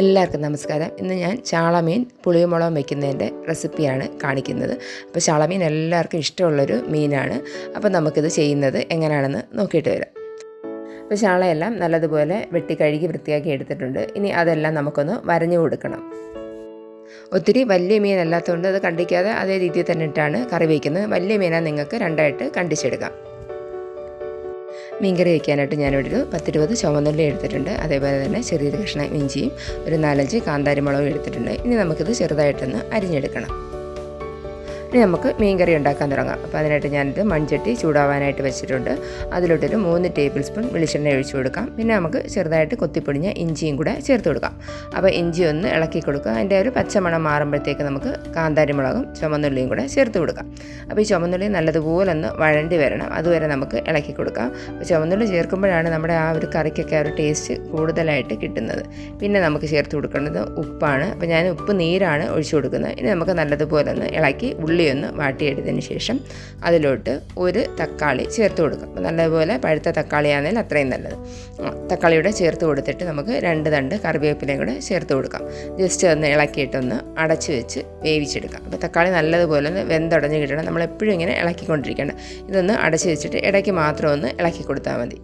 എല്ലാവർക്കും നമസ്കാരം. ഇന്ന് ഞാൻ ചാളമീൻ പുളിയുമുളകും വയ്ക്കുന്നതിന്റെ റെസിപ്പിയാണ് കാണിക്കുന്നത്. അപ്പോൾ ചാളമീൻ എല്ലാവർക്കും ഇഷ്ടമുള്ളൊരു മീനാണ്. അപ്പോൾ നമുക്കിത് ചെയ്യുന്നത് എങ്ങനെയാണെന്ന് നോക്കിയിട്ട് വരാം. അപ്പോൾ ചാളയെല്ലാം നല്ലതുപോലെ വെട്ടി കഴുകി വൃത്തിയാക്കി എടുത്തിട്ടുണ്ട്. ഇനി അതെല്ലാം നമുക്കൊന്ന് വരഞ്ഞു കൊടുക്കണം. ഒത്തിരി വലിയ മീനല്ലാത്തതുകൊണ്ട് അത് കണ്ടിക്കാതെ അതേ രീതിയിൽ തന്നെ ഇട്ടാണ് കറി വയ്ക്കുന്നത്. വലിയ മീനാണ് നിങ്ങൾക്ക് രണ്ടായിട്ട് കണ്ടിച്ചെടുക്കാം. മീൻകറി വയ്ക്കാനായിട്ട് ഞാനിവിടെ ഒരു പത്തിരുപത് ചുവന്നുള്ളി എടുത്തിട്ടുണ്ട്. അതേപോലെ തന്നെ ചെറിയ കഷ്ണം ഇഞ്ചിയും ഒരു നാലഞ്ച് കാന്താരി മുളകും എടുത്തിട്ടുണ്ട്. ഇനി നമുക്കിത് ചെറുതായിട്ടൊന്ന് അരിഞ്ഞെടുക്കണം. ഇനി നമുക്ക് മീൻകറി ഉണ്ടാക്കാൻ തുടങ്ങാം. അപ്പോൾ അതിനായിട്ട് ഞാനിത് മൺചട്ടി ചൂടാവാനായിട്ട് വെച്ചിട്ടുണ്ട്. അതിലോട്ടൊരു മൂന്ന് ടേബിൾ സ്പൂൺ വെളിച്ചെണ്ണ ഒഴിച്ചു കൊടുക്കാം. പിന്നെ നമുക്ക് ചെറുതായിട്ട് കൊത്തിപ്പൊടിഞ്ഞ ഇഞ്ചിയും കൂടെ ചേർത്ത് കൊടുക്കാം. അപ്പോൾ ഇഞ്ചി ഒന്ന് ഇളക്കി കൊടുക്കുക. അതിന്റെ ഒരു പച്ചമണം മാറുമ്പോഴത്തേക്ക് നമുക്ക് കാന്താരിമുളകും ചുമന്നുള്ളിയും കൂടെ ചേർത്ത് കൊടുക്കാം. അപ്പോൾ ഈ ചുമന്നുള്ളി നല്ലതുപോലെ ഒന്ന് വഴണ്ടി വരണം. അതുവരെ നമുക്ക് ഇളക്കി കൊടുക്കാം. ചുമന്നുള്ളി ചേർക്കുമ്പോഴാണ് നമ്മുടെ ആ ഒരു കറിക്കൊക്കെ ആ ഒരു ടേസ്റ്റ് കൂടുതലായിട്ട് കിട്ടുന്നത്. പിന്നെ നമുക്ക് ചേർത്ത് കൊടുക്കേണ്ടത് ഉപ്പാണ്. അപ്പോൾ ഞാൻ ഉപ്പ് നീരാണ് ഒഴിച്ചു കൊടുക്കുന്നത്. ഇനി നമുക്ക് നല്ലതുപോലെ ഒന്ന് ഇളക്കി ഉള്ളി ഒന്ന് വാട്ടിയെടുത്തതിന് ശേഷം അതിലോട്ട് ഒരു തക്കാളി ചേർത്ത് കൊടുക്കാം. അപ്പോൾ നല്ലതുപോലെ പഴുത്ത തക്കാളിയാണെങ്കിൽ അത്രയും നല്ലത്. തക്കാളിയുടെ ചേർത്ത് കൊടുത്തിട്ട് നമുക്ക് രണ്ട് തണ്ട് കറിവേപ്പിലയും കൂടെ ചേർത്ത് കൊടുക്കാം. ജസ്റ്റ് ഒന്ന് ഇളക്കിയിട്ടൊന്ന് അടച്ച് വെച്ച് വേവിച്ചെടുക്കാം. അപ്പോൾ തക്കാളി നല്ലതുപോലെ ഒന്ന് വെന്തടഞ്ഞ് കിട്ടണം. നമ്മളെപ്പോഴും ഇങ്ങനെ ഇളക്കിക്കൊണ്ടിരിക്കണം. ഇതൊന്ന് അടച്ച് വെച്ചിട്ട് ഇടയ്ക്ക് മാത്രം ഒന്ന് ഇളക്കി കൊടുത്താൽ മതി.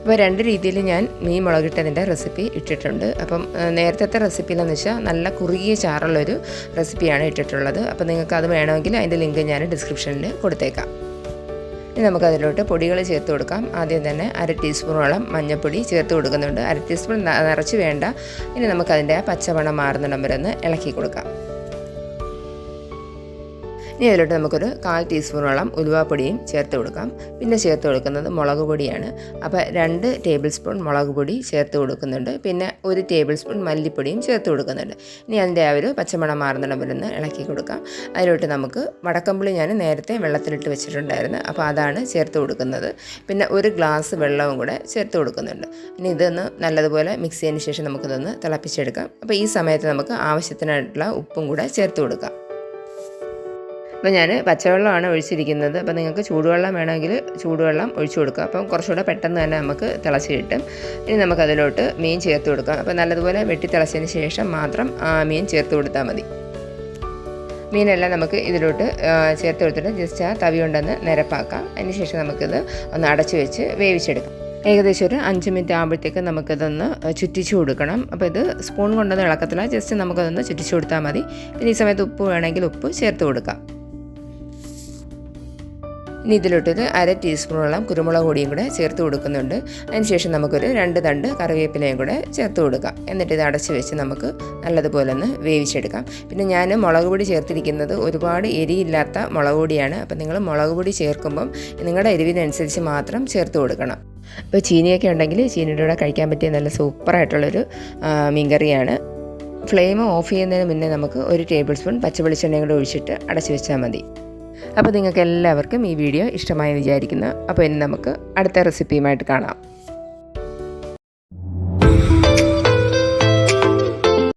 അപ്പോൾ രണ്ട് രീതിയിൽ ഞാൻ മീൻ മുളകിട്ടതിന്റെ റെസിപ്പി ഇട്ടിട്ടുണ്ട്. അപ്പം നേരത്തെ റെസിപ്പിയിലെന്ന് വെച്ചാൽ നല്ല കുറുകിയ ചാറുള്ളൊരു റെസിപ്പിയാണ് ഇട്ടിട്ടുള്ളത്. അപ്പോൾ നിങ്ങൾക്ക് അത് വേണമെങ്കിൽ അതിന്റെ ലിങ്ക് ഞാൻ ഡിസ്ക്രിപ്ഷനിൽ കൊടുത്തേക്കാം. ഇനി നമുക്കതിലോട്ട് പൊടികൾ ചേർത്ത് കൊടുക്കാം. ആദ്യം തന്നെ അര ടീസ്പൂണോളം മഞ്ഞൾപ്പൊടി ചേർത്ത് കൊടുക്കുന്നുണ്ട്. അര ടീസ്പൂൺ നിറച്ച് വേണ്ട. ഇനി നമുക്കതിന്റെ ആ പച്ചമണം മാറുന്നിടം വരെ ഒന്ന് ഇളക്കി കൊടുക്കാം. ഇനി അതിലോട്ട് നമുക്കൊരു കാൽ ടീസ്പൂണോളം ഉലുവാപ്പൊടിയും ചേർത്ത് കൊടുക്കാം. പിന്നെ ചേർത്ത് കൊടുക്കുന്നത് മുളക് പൊടിയാണ്. അപ്പോൾ രണ്ട് ടേബിൾ സ്പൂൺ മുളക് പൊടി ചേർത്ത് കൊടുക്കുന്നുണ്ട്. പിന്നെ ഒരു ടേബിൾ സ്പൂൺ മല്ലിപ്പൊടിയും ചേർത്ത് കൊടുക്കുന്നുണ്ട്. ഇനി അതിന്റെ ആ ഒരു പച്ചമണം മാറുന്നിടം വരെ ഒന്ന് ഇളക്കി കൊടുക്കാം. അതിലോട്ട് നമുക്ക് വടക്കമ്പുളി ഞാൻ നേരത്തെ വെള്ളത്തിലിട്ട് വെച്ചിട്ടുണ്ടായിരുന്നു. അപ്പോൾ അതാണ് ചേർത്ത് കൊടുക്കുന്നത്. പിന്നെ ഒരു ഗ്ലാസ് വെള്ളവും കൂടെ ചേർത്ത് കൊടുക്കുന്നുണ്ട്. ഇനി ഇതൊന്ന് നല്ലതുപോലെ മിക്സ് ചെയ്തതിന് ശേഷം നമുക്കിതൊന്ന് തിളപ്പിച്ചെടുക്കാം. അപ്പോൾ ഈ സമയത്ത് നമുക്ക് ആവശ്യത്തിനായിട്ടുള്ള ഉപ്പും കൂടെ ചേർത്ത് കൊടുക്കാം. അപ്പോൾ ഞാൻ പച്ചവെള്ളമാണ് ഒഴിച്ചിരിക്കുന്നത്. അപ്പോൾ നിങ്ങൾക്ക് ചൂടുവെള്ളം വേണമെങ്കിൽ ചൂടുവെള്ളം ഒഴിച്ചു കൊടുക്കുക അപ്പം കുറച്ചുകൂടെ പെട്ടെന്ന് തന്നെ നമുക്ക് തിളച്ച് കിട്ടും. ഇനി നമുക്കതിലോട്ട് മീൻ ചേർത്ത് കൊടുക്കാം. അപ്പോൾ നല്ലതുപോലെ വെട്ടി തിളച്ചതിന് ശേഷം മാത്രം ആ മീൻ ചേർത്ത് കൊടുത്താൽ മതി. മീനെല്ലാം നമുക്ക് ഇതിലോട്ട് ചേർത്ത് കൊടുത്തിട്ട് ജസ്റ്റ് ആ തവി കൊണ്ടൊന്ന് നിരപ്പാക്കാം. അതിന് ശേഷം നമുക്കിത് ഒന്ന് അടച്ചു വെച്ച് വേവിച്ചെടുക്കാം. ഏകദേശം ഒരു അഞ്ച് മിനിറ്റ് ആകുമ്പോഴത്തേക്ക് നമുക്കിതൊന്ന് ചുറ്റിച്ചു കൊടുക്കണം. അപ്പോൾ ഇത് സ്പൂൺ കൊണ്ടൊന്നും ഇളക്കത്തില്ല. ജസ്റ്റ് നമുക്കതൊന്ന് ചുറ്റിച്ചു കൊടുത്താൽ മതി. പിന്നെ ഈ സമയത്ത് ഉപ്പ് വേണമെങ്കിൽ ഉപ്പ് ചേർത്ത് കൊടുക്കാം. ഇനി ഇതിലോട്ടൊരു അര ടീസ്പൂണോളം കുരുമുളക് പൊടിയും കൂടെ ചേർത്ത് കൊടുക്കുന്നുണ്ട്. അതിനുശേഷം നമുക്കൊരു രണ്ട് തണ്ട് കറിവേപ്പിലയും കൂടെ ചേർത്ത് കൊടുക്കാം. എന്നിട്ട് ഇത് അടച്ച് വെച്ച് നമുക്ക് നല്ലതുപോലെ ഒന്ന് വേവിച്ചെടുക്കാം. പിന്നെ ഞാൻ മുളക് പൊടി ചേർത്തിരിക്കുന്നത് ഒരുപാട് എരിയില്ലാത്ത മുളക് പൊടിയാണ്. അപ്പം നിങ്ങൾ മുളക് പൊടി ചേർക്കുമ്പം നിങ്ങളുടെ എരിവിനനുസരിച്ച് മാത്രം ചേർത്ത് കൊടുക്കണം. ഇപ്പോൾ ചീനിയൊക്കെ ഉണ്ടെങ്കിൽ ചീനിയുടെ കൂടെ കഴിക്കാൻ പറ്റിയ നല്ല സൂപ്പറായിട്ടുള്ളൊരു മീൻകറിയാണ്. ഫ്ലെയിം ഓഫ് ചെയ്യുന്നതിന് മുന്നേ നമുക്ക് ഒരു ടേബിൾ സ്പൂൺ പച്ചവെളിച്ചെണ്ണയും കൂടെ ഒഴിച്ചിട്ട് അടച്ച് വെച്ചാൽ മതി. അപ്പോൾ നിങ്ങൾക്ക് എല്ലാവർക്കും ഈ വീഡിയോ ഇഷ്ടമായി വിചാരിക്കുന്നു. അപ്പോൾ ഇനി നമുക്ക് അടുത്ത റെസിപ്പിയുമായിട്ട് കാണാം.